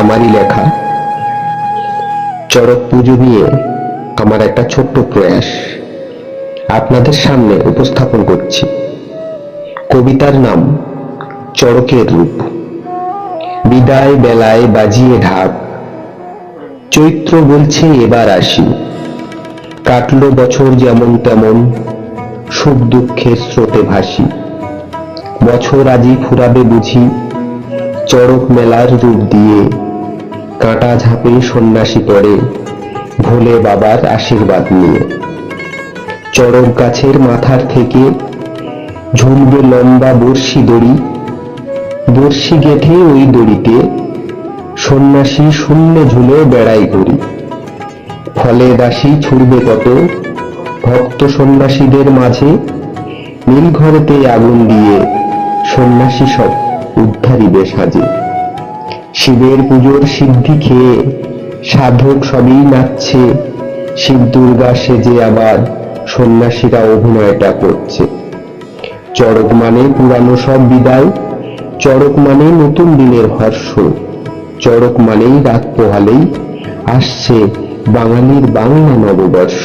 আমারই লেখা। চড়ক পুজো নিয়ে আমার একটা ছোট্ট প্রয়াস। আপনাদের সামনে উপস্থাপন করছি। কবিতার নাম চড়কের রূপ। বিদায় বেলায় বাজিয়ে ঢাক। চৈত্র বলছে, এবার আসি। কাটলো বছর যেমন তেমন সুখ দুঃখের স্রোতে ভাসি। বছর আজি ফুরাবে বুঝি, চড়ক মেলার রূপ দিয়ে কাঁটা ঝাঁপে সন্ন্যাসী পড়ে ভোলে বাবার আশীর্বাদ নিয়ে। চড়ক গাছের মাথার থেকে ঝুলবে লম্বা বর্ষি দড়ি। বর্ষি গেঁথে ওই দড়িতে সন্ন্যাসী শূন্য ঝুলে বেড়াই করি। ফলে দাসী ছুড়বে কত, ভক্ত সন্ন্যাসীদের মাঝে নীল ঘরেতে আগুন দিয়ে সন্ন্যাসী সব উদ্ধারিবে সাজে। শিবের পুজোর সিদ্ধি খেয়ে সাধক সবই নাচছে। শিব দুর্গা সেজে আবার সন্ন্যাসীরা অভিনয়টা করছে। চড়ক মানে পুরানো সব বিদায়, চড়ক মানে নতুন দিনের হর্ষ চড়ক মানেই রাত পোহালেই আসছে বাঙালির বাংলা নববর্ষ।